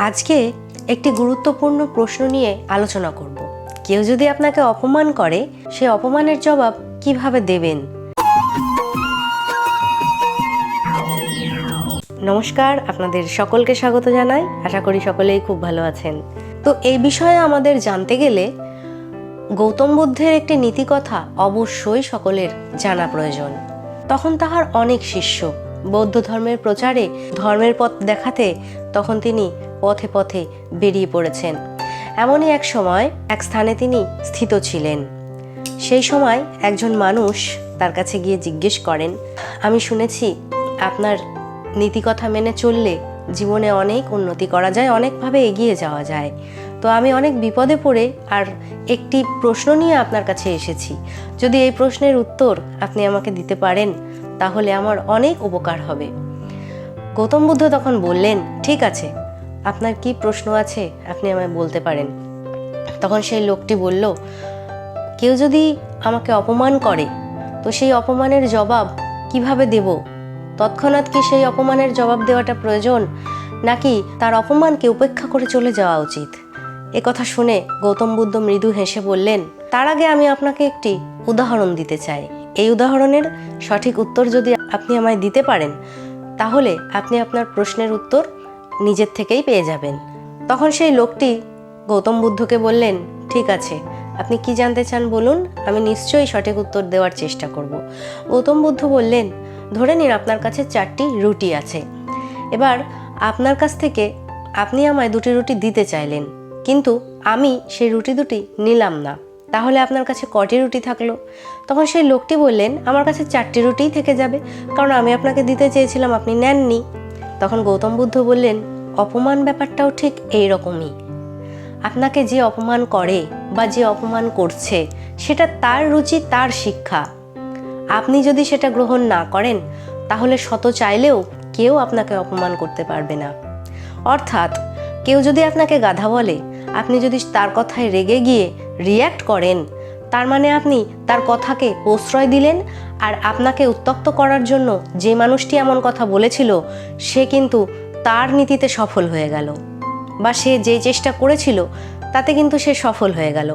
আজকে একটি গুরুত্বপূর্ণ প্রশ্ন নিয়ে আলোচনা করব। কেউ যদি আপনাকে অপমান করে, সে অপমানের জবাব কীভাবে দেবেন? নমস্কার, আপনাদের সকলকে স্বাগত জানাই। আশা করি সকলেই খুব ভালো আছেন। তো এই বিষয়ে আমাদের জানতে গেলে গৌতম বুদ্ধের একটি নীতিকথা অবশ্যই সকলের জানা প্রয়োজন। তখন তাহার অনেক শিষ্য বৌদ্ধ ধর্মের প্রচারে ধর্মের পথ দেখাতে তখন তিনি পথে পথে বেরিয়ে পড়েছেন। এমনই এক সময় এক স্থানে তিনি স্থিত ছিলেন। সেই সময় একজন মানুষ তার কাছে গিয়ে জিজ্ঞেস করেন, আমি শুনেছি আপনার নীতিকথা মেনে চললে জীবনে অনেক উন্নতি করা যায়, অনেকভাবে এগিয়ে যাওয়া যায়। তো আমি অনেক বিপদে পড়ে আর একটি প্রশ্ন নিয়ে আপনার কাছে এসেছি। যদি এই প্রশ্নের উত্তর আপনি আমাকে দিতে পারেন, তাহলে আমার অনেক উপকার হবে। গৌতম বুদ্ধ তখন বললেন, ঠিক আছে, আপনার কি প্রশ্ন আছে আপনি আমায় বলতে পারেন। তখন সেই লোকটি বলল, কেউ যদি আমাকে অপমান করে, তো সেই অপমানের জবাব কীভাবে দেব? তৎক্ষণাৎ কি সেই অপমানের জবাব দেওয়াটা প্রয়োজন? নাকি তার অপমানকে উপেক্ষা করে চলে যাওয়া উচিত? কথা শুনে গৌতম বুদ্ধ মৃদু হেসে বললেন, তার আগে আমি আপনাকে একটি উদাহরণ দিতে চাই। এই উদাহরণের সঠিক উত্তর যদি আপনি আমায় দিতে পারেন, তাহলে আপনি আপনার প্রশ্নের উত্তর নিজের থেকেই পেয়ে যাবেন। তখন সেই লোকটি গৌতম বুদ্ধকে বললেন, ঠিক আছে, আপনি কি জানতে চান বলুন, আমি নিশ্চয়ই সঠিক উত্তর দেওয়ার চেষ্টা করব। গৌতম বুদ্ধ বললেন, ধরে নিন আপনার কাছে চারটি রুটি আছে। এবার আপনার কাছ থেকে আপনি আমায় দুটি রুটি দিতে চাইলেন। কিন্তু আমি সেই রুটি দুটি নিলাম না। তাহলে আপনার কাছে কটি রুটি থাকল? তখন সেই লোকটি বললেন, আমার কাছে চারটি রুটিই থেকে যাবে, কারণ আমি আপনাকে দিতে চেয়েছিলাম, আপনি নেননি। তখন গৌতম বুদ্ধ বললেন, অপমান ব্যাপারটাও ঠিক এই রকমই আপনাকে যে অপমান করে বা যে অপমান করছে, সেটা তার রুচি, তার শিক্ষা। আপনি যদি সেটা গ্রহণ না করেন, তাহলে শত চাইলেও কেউ আপনাকে অপমান করতে পারবে না। অর্থাৎ কেউ যদি আপনাকে গাধা বলে আপনি যদি তার কথায় রেগে গিয়ে রিয়্যাক্ট করেন, তার মানে আপনি তার কথাকে প্রশ্রয় দিলেন আর আপনাকে উত্তক্ত করার জন্য যে মানুষটি এমন কথা বলেছিল, সে কিন্তু তার নীতিতে সফল হয়ে গেল। বা সে যে চেষ্টা করেছিল, তাতে কিন্তু সে সফল হয়ে গেল।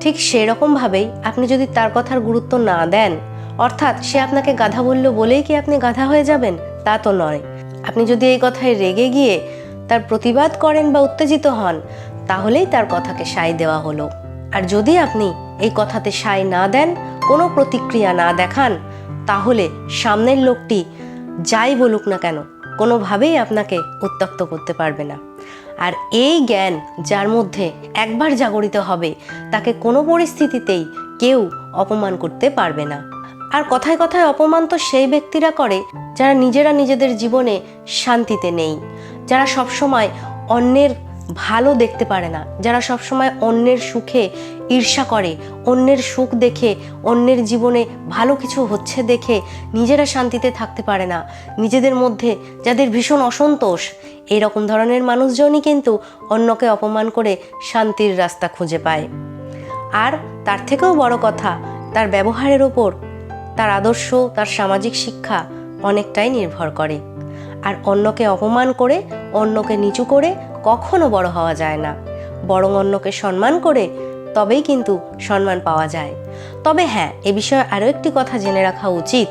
ঠিক সেরকমভাবেই আপনি যদি তার কথার গুরুত্ব না দেন, অর্থাৎ সে আপনাকে গাধা বলল বলেই কি আপনি গাধা হয়ে যাবেন, তা তো নয়। আপনি যদি এই কথায় রেগে গিয়ে তার প্রতিবাদ করেন বা উত্তেজিত হন তাহলেই তার কথাকে সায় দেওয়া হলো। আর যদি আপনি এই কথাতে সায় না দেন, কোনো প্রতিক্রিয়া না দেখান, তাহলে সামনের লোকটি যাই বলুক না কেন, কোনোভাবেই আপনাকে উত্তক্ত করতে পারবে না। আর এই জ্ঞান যার মধ্যে একবার জাগরিত হবে, তাকে কোনো পরিস্থিতিতেই কেউ অপমান করতে পারবে না। আর কথায় কথায় অপমান তো সেই ব্যক্তিরা করে, যারা নিজেরা নিজেদের জীবনে শান্তিতে নেই, যারা সবসময় অন্যের ভালো দেখতে পারে না। যারা সবসময় অন্যের সুখে ঈর্ষা করে, অন্যের সুখ দেখে, অন্যের জীবনে ভালো কিছু হচ্ছে দেখে নিজেরা শান্তিতে থাকতে পারে না। নিজেদের মধ্যে যাদের ভীষণ অসন্তোষ এই রকম ধরনের মানুষজনই কিন্তু অন্যকে অপমান করে শান্তির রাস্তা খুঁজে পায়। আর তার থেকেও বড় কথা, তার ব্যবহারের ওপর, তার আদর্শ, তার সামাজিক শিক্ষা অনেকটাই নির্ভর করে। আর অন্যকে অপমান করে, অন্যকে নিচু করে কখনো বড় হওয়া যায় না। বরং অন্যকে সম্মান করে তবেই কিন্তু সম্মান পাওয়া যায়। তবে হ্যাঁ এ বিষয়ে আরও একটি কথা জেনে রাখা উচিত।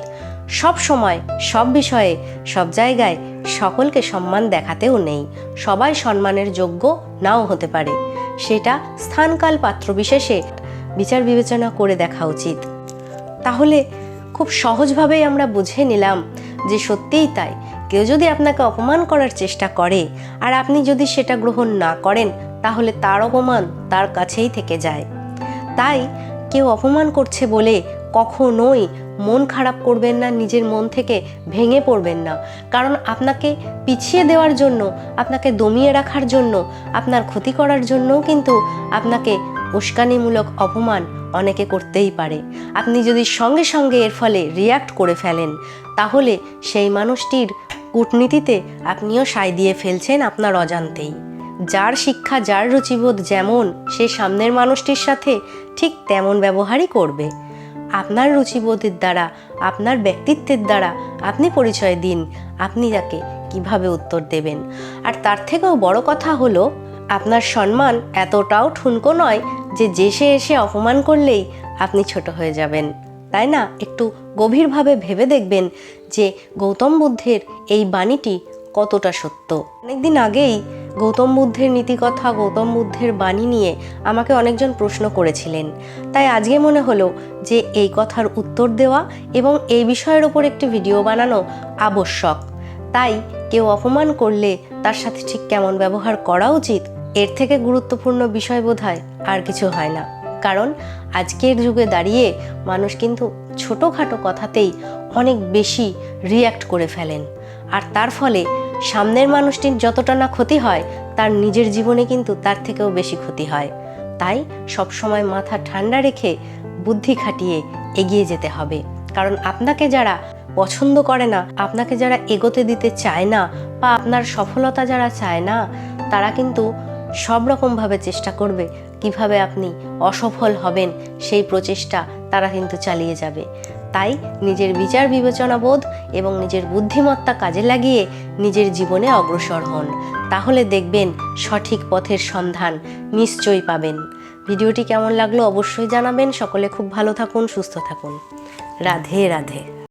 সব সময়, সব বিষয়ে, সব জায়গায় সকলকে সম্মান দেখাতেও নেই। সবাই সম্মানের যোগ্য নাও হতে পারে। সেটা স্থানকাল পাত্র বিশেষে বিচার বিবেচনা করে দেখা উচিত। তাহলে খুব সহজভাবেই আমরা বুঝে নিলাম যে সত্যিই তাই। কেউ যদি আপনাকে অপমান করার চেষ্টা করে আর আপনি যদি সেটা গ্রহণ না করেন, তাহলে তার অপমান তার কাছেই থেকে যায়। তাই কেউ অপমান করছে বলে কখনোই মন খারাপ করবেন না, নিজের মন থেকে ভেঙে পড়বেন না। কারণ আপনাকে পিছিয়ে দেওয়ার জন্য, আপনাকে দমিয়ে রাখার জন্য, আপনার ক্ষতি করার জন্যও কিন্তু আপনাকে উস্কানিমূলক অপমান অনেকে করতেই পারে। আপনি যদি সঙ্গে সঙ্গে এর ফলে রিয়াক্ট করে ফেলেন, তাহলে সেই মানুষটির কূটনীতিতে আপনিও সায় দিয়ে ফেলছেন আপনার অজান্তেই। যার শিক্ষা, যার রুচিবোধ যেমন, সে সামনের মানুষটির সাথে ঠিক তেমন ব্যবহারই করবে। আপনার রুচিবোধের দ্বারা, আপনার ব্যক্তিত্বের দ্বারা আপনি পরিচয় দিন, আপনি তাকে কীভাবে উত্তর দেবেন। আর তার থেকেও বড় কথা হলো, আপনার সম্মান এতটাও ঠুনকো নয় যে যেসে এসে অপমান করলেই আপনি ছোট হয়ে যাবেন। তাই না? একটু গভীরভাবে ভেবে দেখবেন যে গৌতম বুদ্ধের এই বাণীটি কতটা সত্য। অনেকদিন আগেই গৌতম বুদ্ধের নীতিকথা, গৌতম বুদ্ধের বাণী নিয়ে আমাকে অনেকজন প্রশ্ন করেছিলেন। তাই আজকে মনে হলো যে এই কথার উত্তর দেওয়া এবং এই বিষয়ের ওপর একটি ভিডিও বানানো আবশ্যক। তাই কেউ অপমান করলে তার সাথে ঠিক কেমন ব্যবহার করা উচিত, এর থেকে গুরুত্বপূর্ণ বিষয় বোধহয় আর কিছু হয় না। কারণ আজকের যুগে দাঁড়িয়ে মানুষ কিন্তু ছোটোখাটো কথাতেই অনেক বেশি রিয়্যাক্ট করে ফেলেন। আর তার ফলে সামনের মানুষটির যতটা না ক্ষতি হয়, তার নিজের জীবনে কিন্তু তার থেকেও বেশি ক্ষতি হয়। তাই সবসময় মাথা ঠান্ডা রেখে বুদ্ধি খাটিয়ে এগিয়ে যেতে হবে। কারণ আপনাকে যারা পছন্দ করে না, আপনাকে যারা এগোতে দিতে চায় না, বা আপনার সফলতা যারা চায় না, তারা কিন্তু সব রকমভাবে চেষ্টা করবে কীভাবে আপনি অসফল হবেন, সেই প্রচেষ্টা তারা কিন্তু চালিয়ে যাবে। তাই নিজের বিচার বিবেচনা বোধ এবং নিজের বুদ্ধিমত্তা কাজে লাগিয়ে নিজের জীবনে অগ্রসর হন। তাহলে দেখবেন সঠিক পথের সন্ধান নিশ্চয়ই পাবেন। ভিডিওটি কেমন লাগল অবশ্যই জানাবেন। সকলে খুব ভালো থাকুন, সুস্থ থাকুন। রাধে রাধে।